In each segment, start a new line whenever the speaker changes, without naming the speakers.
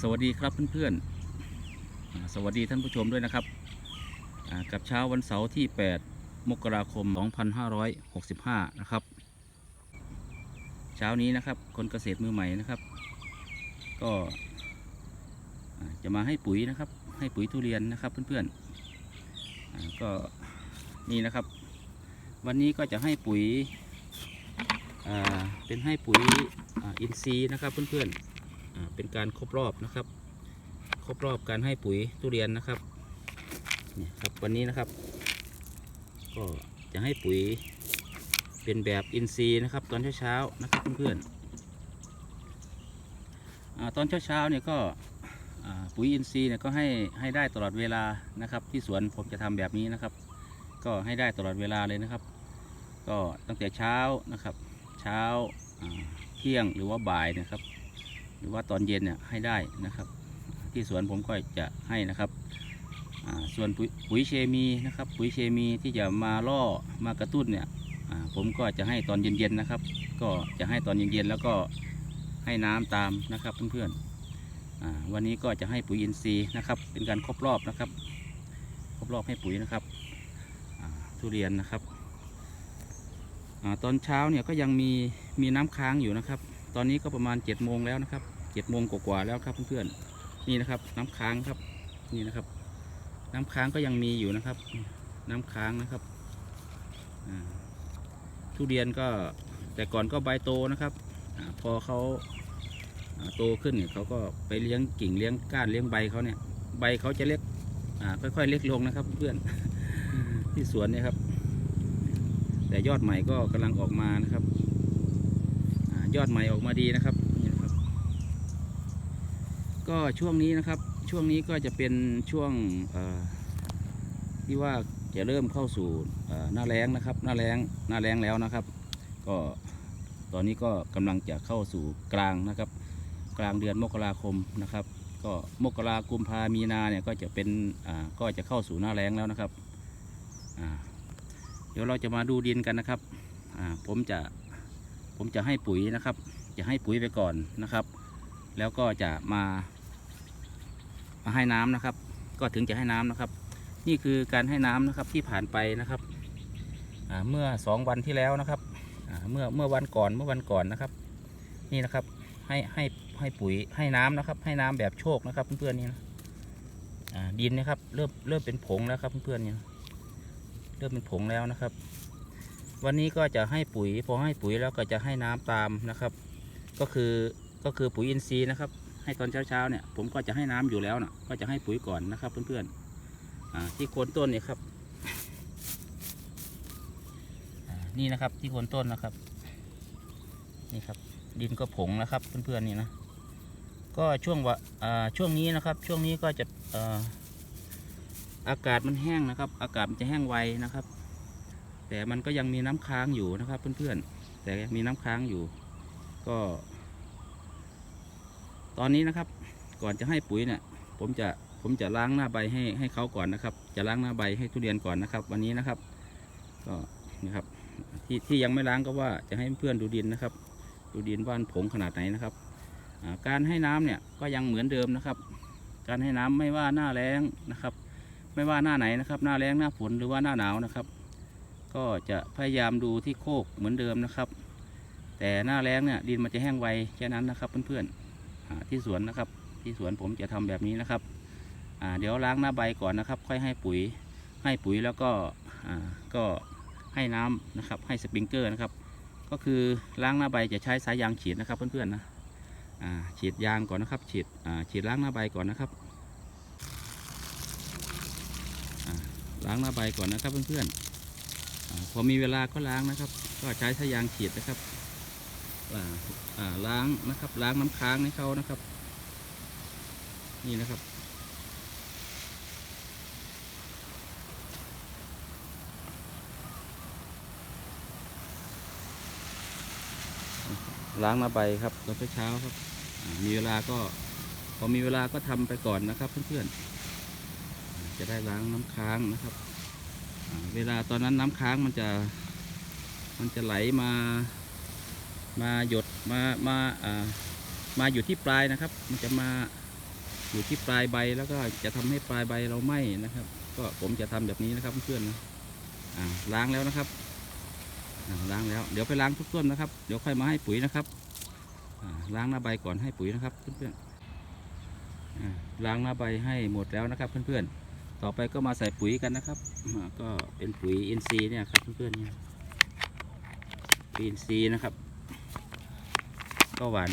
สวัสดีครับเพื่อนๆ สวัสดีท่านผู้ชมด้วยนะครับ กับเช้าวันเสาร์ที่ 8 มกราคม 2565 นะครับ เช้านี้นะครับ คนเกษตรมือใหม่นะครับ ก็จะมาให้ปุ๋ยนะครับ ให้ปุ๋ยทุเรียนนะครับเพื่อนๆ ก็นี่นะครับ วันนี้ก็จะให้ปุ๋ยอ่าเป็นให้ปุ๋ยอินทรีย์นะครับเพื่อนๆ เป็นการครบรอบนะครับ ครบรอบการให้ปุ๋ยทุเรียนนะครับเนี่ยครับวันนี้นะครับ ก็จะให้ปุ๋ยเป็นแบบอินทรีย์นะครับ ตอนเช้าๆนะครับเพื่อนๆอาตอนเช้าๆเนี่ยก็ปุ๋ยอินทรีย์เนี่ยก็ให้ให้ได้ตลอดเวลานะครับ ที่สวนผมจะทำแบบนี้นะครับ ก็ให้ได้ตลอดเวลาเลยนะครับ ก็ตั้งแต่เช้านะครับ เช้าเที่ยงหรือว่าบ่ายนะครับ หรือว่าตอนเย็นเนี่ยให้ได้นะครับ ที่สวนผมก็จะให้นะครับส่วนปุ๋ยเคมีนะครับ ปุ๋ยเคมีที่จะมาล่อมากระตุ้นเนี่ยผมก็จะให้ตอนเย็นๆนะครับ ก็จะให้ตอนเย็นๆแล้วก็ให้น้ำตามนะครับเพื่อนๆวันนี้ก็จะให้ปุ๋ยอินทรีย์นะครับ เป็นการครบรอบนะครับ ครบรอบให้ปุ๋ยนะครับทุเรียนนะครับอตอนเช้าเนี่ยก็ยังมีมีน้ำค้างอยู่นะครับ ตอนนี้ก็ประมาณ7จ็ดโมงแล้วนะครับ เจ็ดโมงกว่าๆแล้วครับเพื่อนๆนี่นะครับ น้ำค้างครับนี่นะครับ น้ำค้างก็ยังมีอยู่นะครับ น้ำค้างนะครับอ่าทุเรียนก็แต่ก่อนก็ใบโตนะครับอาพอเขาอ่าโตขึ้นเนี่ยเขาก็ไปเลี้ยงกิ่งเลี้ยงก้านเลี้ยงใบเขาเนี่ย ใบเขาจะเล็กอ่าค่อยๆเล็กลงนะครับ เพื่อนที่สวนเนี่ยครับ แต่ยอดใหม่ก็กำลังออกมานะครับอ่ายอดใหม่ออกมาดีนะครับนี่นะครับ ก็ช่วงนี้นะครับช่วงนี้ก็จะเป็นช่วงที่ว่าจะเริ่มเข้าสู่หน้าแล้งนะครับ หน้าแล้งหน้าแล้งแล้วนะครับ ก็ตอนนี้ก็กำลังจะเข้าสู่กลางนะครับ กลางเดือนมกราคมนะครับ ก็มกรากุมภามีนาเนี่ยก็จะเป็นก็จะเข้าสู่หน้าแล้งแล้วนะครับเดี๋ยวเราจะมาดูดินกันนะครับผมจะผมจะให้ปุ๋ยนะครับ จะให้ปุ๋ยไปก่อนนะครับ แล้วก็จะมามาให้น้ำนะครับ ก็ถึงจะให้น้ำนะครับ นี่คือการให้น้ำนะครับที่ผ่านไปนะครับเมื่อสองวันที่แล้วนะครับเมื่อเมื่อวันก่อนเมื่อวันก่อนนะครับ นี่นะครับให้ให้ให้ปุ๋ยให้น้ำนะครับ ให้น้ำแบบโชคนะครับเพื่อนๆนี่นะดินนะครับเริ่มเริ่มเป็นผงแล้วครับเพื่อนๆนี่เริ่มเป็นผงแล้วนะครับ วันนี้ก็จะให้ปุ๋ยพอให้ปุ๋ยแล้วก็จะให้น้ำตามนะครับ ก็คือ ก็คือปุ๋ยอินทรีย์นะครับ ให้ตอนเช้าๆเนี่ยผมก็จะให้น้ำอยู่แล้วนะก็จะให้ปุ๋ยก่อนนะครับเพื่อนๆอ่าที่โคนต้นเนี่ยครับนี่นะครับที่โคนต้นนะครับนี่ครับดินก็ผงแล้วครับเพื่อนๆนี่นะก็ช่วงวะอ่าช่วงนี้นะครับ ช่วงนี้ก็จะอ่ออากาศมันแห้งนะครับ อากาศมันจะแห้งไวนะครับ แต่มันก็ยังมีน้ำค้างอยู่นะครับเพื่อนๆแต่ยังมีน้ำค้างอยู่ ก็ ตอนนี้นะครับ ก่อนจะให้ปุ๋ยเนี่ย ผมจะผมจะล้างหน้าใบให้ให้เขาก่อนนะครับ จะล้างหน้าใบให้ทุเรียนก่อนนะครับ วันนี้นะครับ ก็นะครับที่ที่ยังไม่ล้างก็ว่าจะให้เพื่อนดูดินนะครับ ดูดินว่านผงขนาดไหนนะครับการให้น้ำเนี่ยก็ยังเหมือนเดิมนะครับ การให้น้ำไม่ว่าหน้าแล้งนะครับ ไม่ว่าหน้าไหนนะครับ หน้าแล้งหน้าฝนหรือว่าหน้าหนาวนะครับ ก็จะพยายามดูที่โคกเหมือนเดิมนะครับ แต่หน้าแล้งเนี่ยดินมันจะแห้งไวแค่นั้นนะครับเพื่อนๆ ที่สวนนะครับ ที่สวนผมจะทำแบบนี้นะครับเดี๋ยวล้างหน้าใบก่อนนะครับ ค่อยให้ปุ๋ย ให้ปุ๋ยแล้วก็ก็ให้น้ำนะครับ ให้สปริงเกอร์นะครับ ก็คือล้างหน้าใบจะใช้สายยางฉีดนะครับเพื่อนๆนะฉีดยางก่อนนะครับ ฉีดฉีดล้างหน้าใบก่อนนะครับล้างหน้าใบก่อนนะครับเพื่อนๆพอมีเวลาก็ล้างนะครับ ก็ใช้สายยางฉีดนะครับ ล้างนะครับ ล้างน้ำค้างให้เขานะครับ นี่นะครับ ล้างหน้าใบครับตอนเช้าครับมีเวลาก็พอมีเวลาก็ทำไปก่อนนะครับเพื่อนๆจะได้ล้างน้ำค้างนะครับเวลาตอนนั้นน้ำค้างมันจะ มันจะไหลมา มาหยดมามาอ่ามาอยู่ที่ปลายนะครับ มันจะมาอยู่ที่ปลายใบแล้วก็จะทำให้ปลายใบเราไหม้นะครับ ก็ผมจะทำแบบนี้นะครับเพื่อนนะอ่าล้างแล้วนะครับอ่าล้างแล้วเดี๋ยวไปล้างทุกต้นนะครับ เดี๋ยวค่อยมาให้ปุ๋ยนะครับอ่าล้างหน้าใบก่อนให้ปุ๋ยนะครับเพื่อนๆอ่าล้างหน้าใบให้หมดแล้วนะครับ เพื่อนๆ ต่อไปก็มาใส่ปุ๋ยกันนะครับก็เป็นปุ๋ยอินทรีย์เนี่ยครับเพื่อนๆเนี่ยปุ๋ยอินทรีย์นะครับ ก็หวาน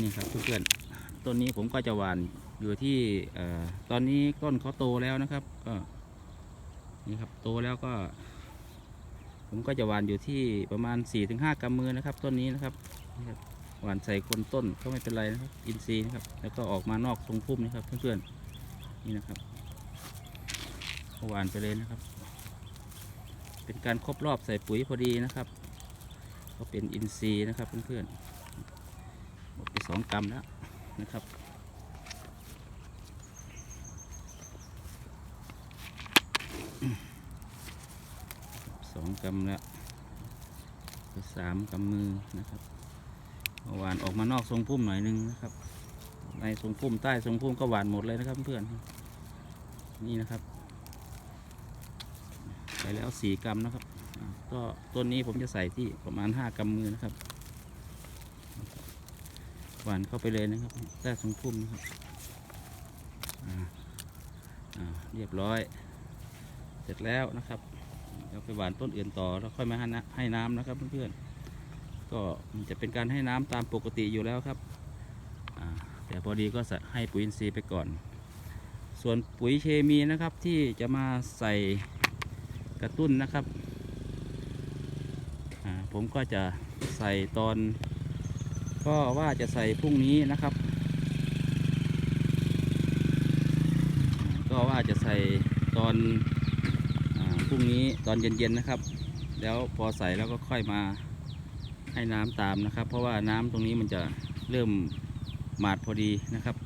นี่ครับเพื่อนๆต้นนี้ผมก็จะหวานอยู่ที่อตอนนี้ต้นเขาโตแล้วนะครับ ก็นี่ครับโตแล้วก็ ผมก็จะหวานอยู่ที่ประมาณ 4-5กำมือนะครับ ต้นนี้นะครับหวานใส่คนต้นก็ไม่เป็นไรนะครับ อินทรีย์นะครับ แล้วก็ออกมานอกทรงพุ่มนะครับ เพื่อนๆนี่นะครับหวานไปเลยนะครับ เป็นการครบรอบใส่ปุ๋ยพอดีนะครับ ก็เป็นอินทรีย์นะครับเพื่อนๆ สองกรัมแล้วนะครับ สองกรัมแล้วสามกำมือนะครับเอาหวานออกมานอกทรงพุ่มหน่อยหนึงนะครับ ในทรงพุ่มใต้ทรงพุ่มก็หวานหมดเลยนะครับเพื่อนนี่นะครับใส่แล้วสี่กรัมนะครับ ก็ต้นนี้ผมจะใส่ที่ประมาณห้ากำมือนะครับ หวานเข้าไปเลยนะครับใต้ทรงพุ่มนะครับเรียบร้อย เสร็จแล้วนะครับเดี๋ยวไปหวานต้นอื่นต่อแล้วค่อยมาให้น้ำให้น้ำนะครับเพื่อนๆก็จะเป็นการให้น้ำตามปกติอยู่แล้วครับแต่พอดีก็ใส่ให้ปุ๋ยอินทรีย์ไปก่อน ส่วนปุ๋ยเคมีนะครับที่จะมาใส่กระตุ้นนะครับผมก็จะใส่ตอน ก็ว่าจะใส่พรุ่งนี้นะครับ ก็ว่าจะใส่ตอนอพรุ่งนี้ตอนเย็นๆนะครับ แล้วพอใส่แล้วก็ค่อยมาให้น้ำตามนะครับ เพราะว่าน้ำตรงนี้มันจะเริ่มหมาดพอดีนะครับ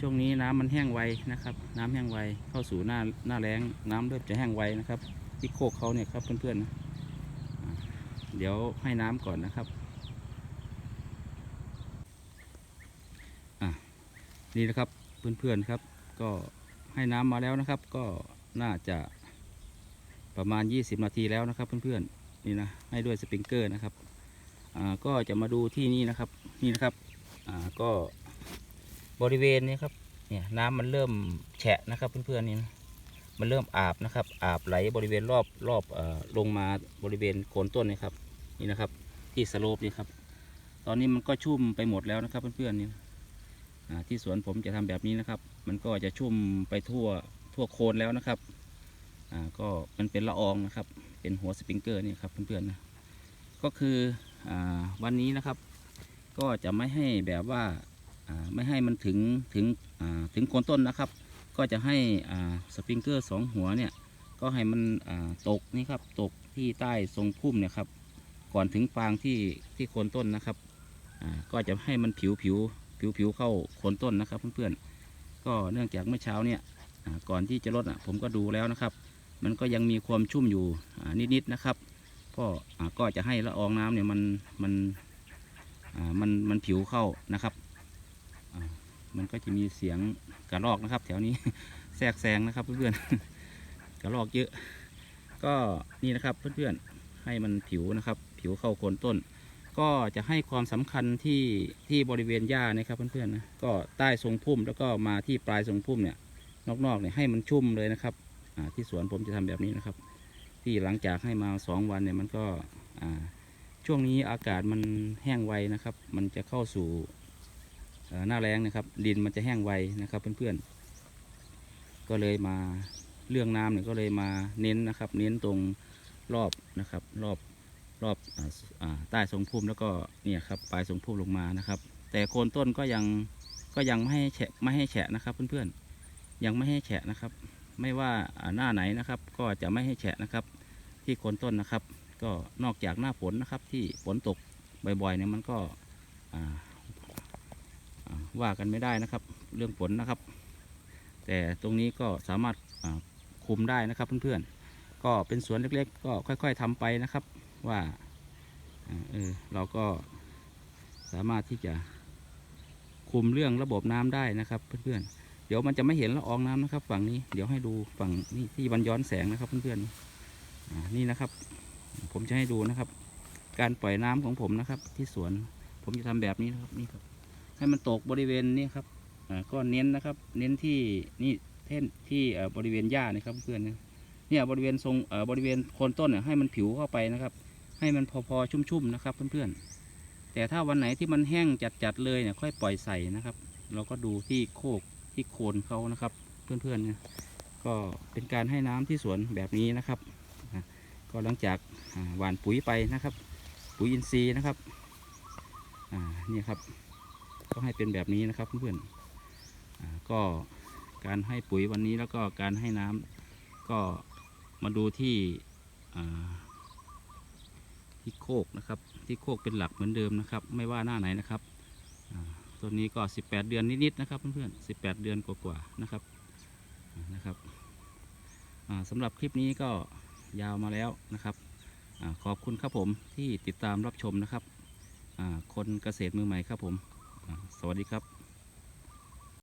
ช่วงนี้น้ำมันแห้งไวนะครับ น้ำแห้งไวเข้าสู่หน้าหน้าแล้งน้ำเริ่มจะแห้งไวนะครับที่โคกเขาเนี่ยครับเพื่อนๆนะเดี๋ยวให้น้ำก่อนนะครับ นี่นะครับเพื่อนๆครับ ก็ให้น้ำมาแล้วนะครับ ก็น่าจะประมาณ 20 นาทีแล้วนะครับ เพื่อนๆนี่นะให้ด้วยสปริงเกอร์นะครับอ่าก็จะมาดูที่นี่นะครับนี่นะครับอ่าก็บริเวณนี้ครับเนี่ยน้ำมันเริ่มแฉะนะครับเพื่อนๆนี่นะมันเริ่มอาบนะครับ อาบไหลบริเวณรอบรอบเออลงมาบริเวณโคนต้นนี่ครับนี่นะครับ ที่สโลปนี่ครับ ตอนนี้มันก็ชุ่มไปหมดแล้วนะครับเพื่อนๆนี่ ที่สวนผมจะทำแบบนี้นะครับ มันก็จะชุ่มไปทั่วทั่วโคนแล้วนะครับก็มันเป็นละอองนะครับ เป็นหัวสปริงเกอร์นี่ครับเพื่อนๆนะก็คืออวันนี้นะครับ ก็จะไม่ให้แบบว่าไม่ให้มันถึงถึงถึงโคนต้นนะครับ ก็จะให้สปริงเกอร์สองหัวเนี่ยก็ให้มันตกนี่ครับตกที่ใต้ทรงพุ่มเนี่ยครับก่อนถึงฟางที่ที่โคนต้นนะครับก็จะให้มันผิวผิว ผิวผิวเข้าโคนต้นนะครับเพื่อนๆก็เนื่องจากเมื่อเช้าเนี่ยก่อนที่จะลดผมก็ดูแล้วนะครับ มันก็ยังมีความชุ่มอยู่นิดๆนะครับก็ก็จะให้ละอองน้ำเนี่ยมันมันมันมันผิวเข้านะครับ มันก็จะมีเสียงกระรอกนะครับ แถวนี้แทรกแซงนะครับเพื่อนๆกระรอกเยอะ ก็นี่นะครับเพื่อนๆให้มันผิวนะครับ ผิวเข้าโคนต้น ก็จะให้ความสำคัญที่ที่บริเวณหญ้านะครับเพื่อนๆนะก็ใต้ทรงพุ่มแล้วก็มาที่ปลายทรงพุ่มเนี่ยนอกๆเนี่ยให้มันชุ่มเลยนะครับที่สวนผมจะทำแบบนี้นะครับ ที่หลังจากให้มาสองวันเนี่ยมันก็ช่วงนี้อากาศมันแห้งไวนะครับ มันจะเข้าสู่หน้าแล้งนะครับ ดินมันจะแห้งไวนะครับเพื่อนๆ ก็เลยมาเรื่องน้ำเนี่ยก็เลยมาเน้นนะครับ เน้นตรงรอบนะครับ รอบ รอบอใต้ทรงพุ่มแล้วก็เนี่ยครับปลายทรงพุ่มลงมานะครับ แต่โคนต้นก็ยังก็ยังไม่ให้แฉะไม่ให้แฉะนะครับเพื่อนๆยังไม่ให้แฉะนะครับ ไม่ว่าหน้าไหนนะครับ ก็จะไม่ให้แฉะนะครับ ที่โคนต้นนะครับ ก็นอกจากหน้าฝนนะครับ ที่ฝนตกบ่อยๆเนี่ยมันก็ว่ากันไม่ได้นะครับ เรื่องฝนนะครับ แต่ตรงนี้ก็สามารถคุมได้นะครับเพื่อนๆก็เป็นสวนเล็กๆ ก็ค่อย ๆทำไปนะครับ ว่าเออเราก็สามารถที่จะคุมเรื่องระบบน้ำได้นะครับเพื่อนๆ เดี๋ยวมันจะไม่เห็นละอองน้ำนะครับ ฝั่งนี้เดี๋ยวให้ดูฝั่งนี้ที่มันย้อนแสงนะครับเพื่อนๆนี่นะครับ ผมจะให้ดูนะครับ การปล่อยน้ำของผมนะครับ ที่สวนผมจะทำแบบนี้นะครับนี่ครับ ให้มันตกบริเวณนี้ครับก็เน้นนะครับ เน้นที่นี่เท่นที่บริเวณหญ้านี่ครับเพื่อนเนี่ยบริเวณทรงบริเวณโคนต้นเนี่ยให้มันผิวเข้าไปนะครับ ให้มันพอๆชุ่มๆนะครับเพื่อนๆ แต่ถ้าวันไหนที่มันแห้งจัดๆเลยเนี่ยค่อยปล่อยใส่นะครับ เราก็ดูที่โคกที่โคนเขานะครับ เพื่อนๆเนี่ยก็เป็นการให้น้ำที่สวนแบบนี้นะครับ ก็หลังจากหว่านปุ๋ยไปนะครับ ปุ๋ยอินทรีย์นะครับนี่ครับ ก็ให้เป็นแบบนี้นะครับเพื่อนๆก็การให้ปุ๋ยวันนี้แล้วก็การให้น้ำก็มาดูที่ ที่โคกนะครับ ที่โคกเป็นหลักเหมือนเดิมนะครับ ไม่ว่าหน้าไหนนะครับต้นนี้ก็ 18 เดือนนิดๆนะครับเพื่อนๆ18 เดือนกว่าๆนะครับนะครับสำหรับคลิปนี้ก็ยาวมาแล้วนะครับอขอบคุณครับผมที่ติดตามรับชมนะครับคนเกษตรมือใหม่ครับผม สวัสดีครับ